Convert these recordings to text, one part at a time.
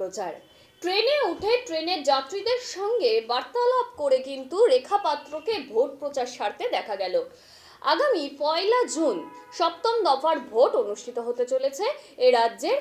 প্রচার। ট্রেনে উঠে ট্রেনের যাত্রীদের সঙ্গে বার্তালাপ করে কিন্তু রেখা পাত্রকে ভোট প্রচার সারতে দেখা গেল। আগামী পয়লা জুন সপ্তম দফার ভোট অনুষ্ঠিত হতে চলেছে। এ রাজ্যের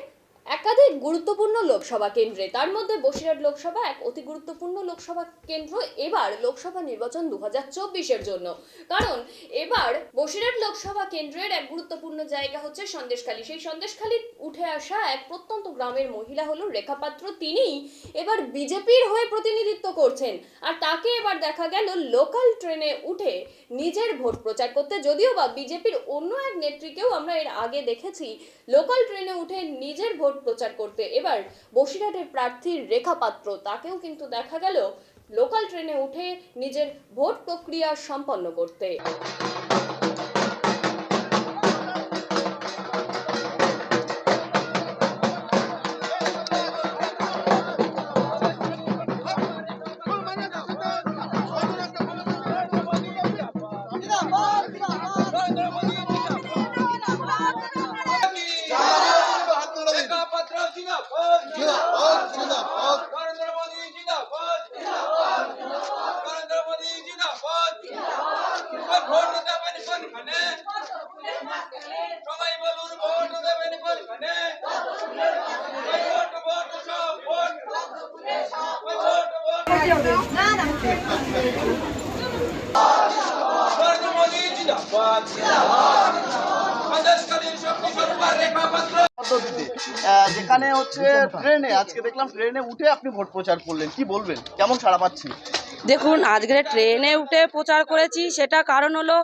একাধিক গুরুত্বপূর্ণ লোকসভা কেন্দ্রে। তার মধ্যে বসিরহাট লোকসভা এক অতি গুরুত্বপূর্ণ লোকসভা কেন্দ্র। এবার লোকসভা নির্বাচন দু হাজার চব্বিশের জন্য। কারণ এবার বসিরহাট লোকসভা কেন্দ্রের এক গুরুত্বপূর্ণ জায়গা হচ্ছে সন্দেশখালী। সেই সন্দেশখালী উঠে আসা এক প্রত্যন্ত গ্রামের মহিলা হলো রেখা পাত্র তিনিই এবার বিজেপির হয়ে প্রতিনিধিত্ব করছেন। আর তাকে এবার দেখা গেল লোকাল ট্রেনে উঠে নিজের ভোট প্রচার করতে। যদিও বা বিজেপির অন্য এক নেত্রীকেও আমরা এর আগে দেখেছি, লোকাল ট্রেনে উঠে নিজের ভোট প্রচার করতে। এবার বসিরহাটের প্রার্থীর রেখা পাত্র তাকেও কিন্তু দেখা গেল লোকাল ট্রেনে উঠে নিজের ভোট প্রক্রিয়া সম্পন্ন করতে। সবাই বলুন ভোট দেবেন কোনখানে ভোট ভোট সব vote vote vote Narendra Modi জিন্দাবাদ শক্তি রেখাপাত্র পদ্ধতিতে যেখানে হচ্ছে ট্রেনে, আজকে দেখলাম ট্রেনে উঠে আপনি ভোট প্রচার করলেন। কি বলবেন? কেমন ছাড়া পাচ্ছেন দেখুন, আজকে ট্রেনে উঠে প্রচার করেছি, সেটা কারণ হলো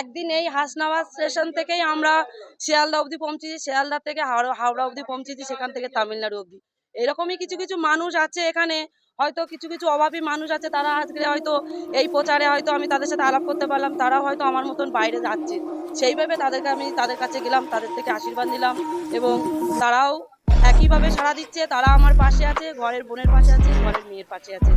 একদিন এই হাসনাবাদ স্টেশন থেকেই আমরা শিয়ালদা অবধি পৌঁছেছি, শিয়ালদা থেকে হাওড়া হাওড়া অবধি পৌঁছেছি, সেখান থেকে তামিলনাড়ু অবধি। এরকমই কিছু কিছু মানুষ আছে এখানে, হয়তো কিছু কিছু অভাবী মানুষ আছে, তারা আজকে হয়তো এই প্রচারে হয়তো আমি তাদের সাথে আলাপ করতে পারলাম, তারাও হয়তো আমার মতন বাইরে যাচ্ছে। সেইভাবে তাদেরকে আমি তাদের কাছে গেলাম, তাদের থেকে আশীর্বাদ নিলাম এবং তারাও একইভাবে সাড়া দিচ্ছে, তারা আমার পাশে আছে, ঘরের বোনের পাশে আছে, ঘরের মেয়ের পাশে আছে।